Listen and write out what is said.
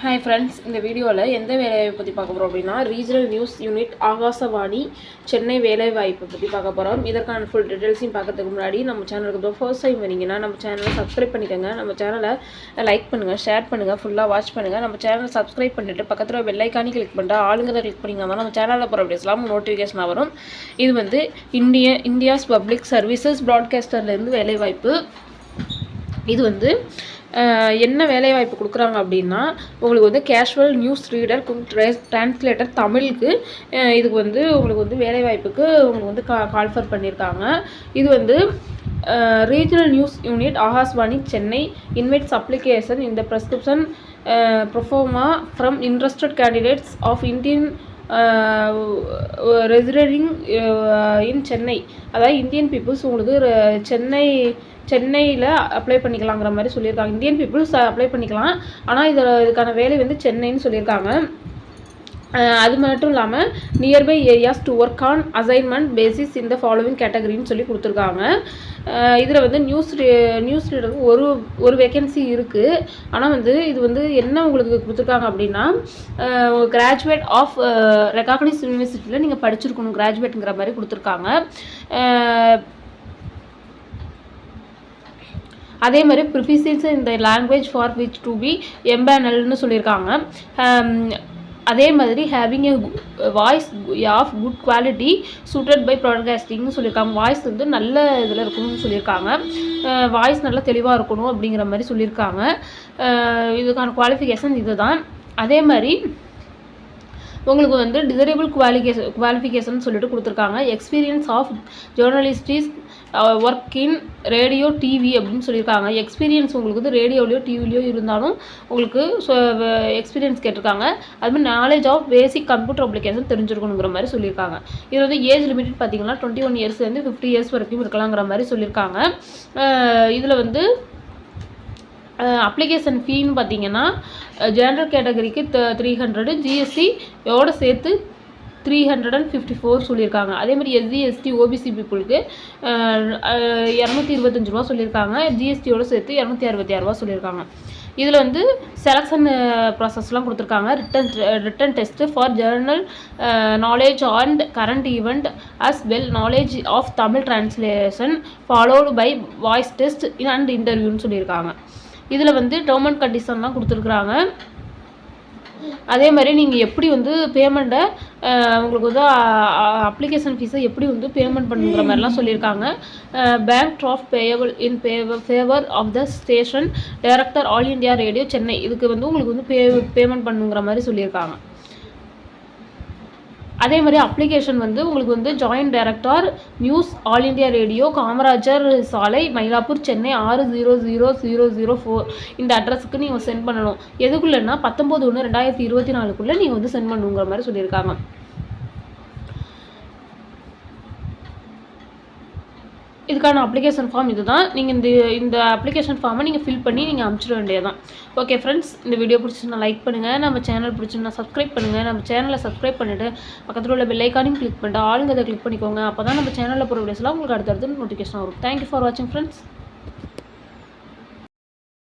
Hi friends இந்த வீடியோவில் எந்த வேலைவாய்ப்பு பற்றி பார்க்க போகிறோம் அப்படின்னா regional news unit Akashvani Chennai வேலைவாய்ப்பு பற்றி பார்க்க போகிறோம் இதற்கான ஃபுல் டீட்டெயில்ஸையும் பார்க்கறதுக்கு முன்னாடி நம்ம சேனலுக்கு ஃபர்ஸ்ட் டைம் வரீங்கன்னா நம்ம சேனலை சப்ஸ்கிரைப் பண்ணிக்கோங்க. நம்ம சேனலை லைக் பண்ணுங்கள் ஷேர் பண்ணுங்கள் ஃபுல்லாக வாட்ச் பண்ணுங்கள் நம்ம சேனலை சப்ஸ்கிரைப் பண்ணிட்டு பக்கத்தில் பெல்லைக்கானி கிளிக் பண்ணிட்டு ஆளுங்கிறத கிளிக் பண்ணிங்கன்னா நம்ம சேனலில் போகிற அப்படிஸ்லாம் நோட்டிஃபிகேஷன் வரும். இது வந்து இந்திய இந்தியாஸ் பப்ளிக் சர்வீசஸ் ப்ராட்காஸ்டர்லேருந்து வேலைவாய்ப்பு இது வந்து என்ன வேலைவாய்ப்பு கொடுக்குறாங்க அப்படின்னா உங்களுக்கு வந்து கேஷுவல் நியூஸ் ரீடர் டிரான்ஸ்லேட்டர் தமிழுக்கு இதுக்கு வந்து உங்களுக்கு வந்து வேலைவாய்ப்புக்கு உங்களுக்கு வந்து கா கால்ஃபர் பண்ணியிருக்காங்க இது வந்து regional news unit Akashvani Chennai invites application இந்த prescription proforma from interested candidates of Indian residing in Chennai. அதாவது இந்தியன் பீப்புள்ஸ் உங்களுக்கு சென்னை சென்னையில் அப்ளை பண்ணிக்கலாங்கிற மாதிரி சொல்லியிருக்காங்க. இந்தியன் பீப்புள்ஸ் அப்ளை பண்ணிக்கலாம். ஆனால் இதில் இதுக்கான வேலை வந்து சென்னைன்னு சொல்லியிருக்காங்க. அது மட்டும் இல்லாமல் nearby areas to work on assignment basis இந்த ஃபாலோவிங் கேட்டகரின்னு சொல்லி கொடுத்துருக்காங்க. இதில் வந்து நியூஸ் நியூஸ் ரீடருக்கு ஒரு ஒரு வேகன்சி இருக்குது ஆனால் வந்து இது வந்து என்ன உங்களுக்கு கொடுத்துருக்காங்க அப்படின்னா கிராஜுவேட் ஆஃப் ரெகாக்னைஸ் யூனிவர்சிட்டியில் நீங்கள் படிச்சிருக்கணும் கிராஜுவேட்டுங்கிற மாதிரி கொடுத்துருக்காங்க. அதே மாதிரி ப்ரிஃபிசியன்ஸ் இந்த language for which to be எம்பேனல்னு சொல்லியிருக்காங்க. அதே மாதிரி having a voice of good quality suited by ப்ராட்காஸ்டிங்னு சொல்லியிருக்காங்க. வாய்ஸ் வந்து நல்ல இதில் இருக்கணும்னு சொல்லியிருக்காங்க. வாய்ஸ் நல்லா தெளிவாக இருக்கணும் அப்படிங்கிற மாதிரி சொல்லியிருக்காங்க. இதுக்கான குவாலிஃபிகேஷன் இதுதான். அதே மாதிரி உங்களுக்கு வந்து டிசரேபிள் குவாலிஃபிகேஷன் குவாலிஃபிகேஷன் சொல்லிட்டு கொடுத்துருக்காங்க. Experience of journalistic work in radio TV அப்படின்னு சொல்லியிருக்காங்க. எக்ஸ்பீரியன்ஸ் உங்களுக்கு வந்து ரேடியோலையோ டிவிலையோ இருந்தாலும் உங்களுக்கு எக்ஸ்பீரியன்ஸ் கேட்டிருக்காங்க. அதுமாதிரி knowledge of basic computer application தெரிஞ்சிருக்கணுங்கிற மாதிரி சொல்லியிருக்காங்க. இது வந்து ஏஜ் லிமிட் பார்த்தீங்கன்னா டுவெண்ட்டி ஒன் இயர்ஸ்லேருந்து ஃபிஃப்டி இயர்ஸ் வரைக்கும் இருக்கலாங்கிற மாதிரி சொல்லியிருக்காங்க. இதில் வந்து அப்ளிகேஷன் ஃபீன்னு பார்த்தீங்கன்னா ஜென்ரல் கேட்டகரிக்கு த்ரீ ஹண்ட்ரடு ஜிஎஸ்டியோடு சேர்த்து three hundred and fifty four சொல்லியிருக்காங்க. அதே மாதிரி எஸ்சி எஸ்டி ஓபிசி பீப்புளுக்கு இரநூத்தி இருபத்தஞ்சு ரூபா சொல்லியிருக்காங்க. ஜிஎஸ்டியோடு சேர்த்து இரநூத்தி அறுபத்தி ஆறுரூவா சொல்லியிருக்காங்க. இதில் வந்து செலெக்ஷன் ப்ராசஸ்லாம் கொடுத்துருக்காங்க. Written written test for general knowledge and current event as well knowledge of Tamil translation followed by voice test and இன்டர்வியூன்னு சொல்லியிருக்காங்க. இதில் வந்து டேர்ம் அண்ட் கண்டிஷன்லாம் கொடுத்துருக்குறாங்க. அதே மாதிரி நீங்கள் எப்படி வந்து பேமெண்ட்டை உங்களுக்கு வந்து அப்ளிகேஷன் ஃபீஸை எப்படி வந்து பேமெண்ட் பண்ணுங்கிற மாதிரிலாம் சொல்லியிருக்காங்க. Bank draft payable in favour favour of the station director All India Radio Chennai இதுக்கு வந்து உங்களுக்கு வந்து பே பேமெண்ட் பண்ணுங்கிற மாதிரி சொல்லியிருக்காங்க. அதே மாதிரி அப்ளிகேஷன் வந்து உங்களுக்கு வந்து joint director news All India Radio Kamarajar சாலை மயிலாப்பூர் சென்னை ஆறு zero zero zero zero four இந்த அட்ரஸுக்கு நீங்கள் சென்ட் பண்ணணும். எதுக்குள்ளேன்னா பத்தொம்போது ஒன்று ரெண்டாயிரத்தி இருபத்தி நாலுக்குள்ளே நீங்கள் வந்து சென்ட் பண்ணுங்கிற மாதிரி சொல்லியிருக்காங்க. இதுக்கான அப்ளிகேஷன் ஃபார்ம் இதுதான். நீங்கள் இந்த இந்த அப்ளிகேஷன் ஃபார்மை நீங்கள் ஃபில் பண்ணி நீங்கள் அனுப்பிச்சிட வேண்டியதுதான். ஓகே ஃப்ரெண்ட்ஸ் இந்த வீடியோ பிடிச்சிருந்தா லைக் பண்ணுங்கள் நம்ம சேனல் பிடிச்சிருந்தா சப்ஸ்கிரைப் பண்ணுங்கள் நம்ம சேனலை சப்ஸ்கிரைப் பண்ணிவிட்டு பக்கத்தில் உள்ள பெல்லைக்கானையும் கிளிக் பண்ணிட்டு ஆளுங்க அதை கிளிக் பண்ணிக்கோங்க. அப்போ தான் நம்ம சேனலில் போகிற வீடியோஸ்லாம் உங்களுக்கு அடுத்தடுத்து நோட்டிஃபிகேஷன் வரும். தேங்க்யூ ஃபார் வாட்சிங் ஃப்ரெண்ட்ஸ்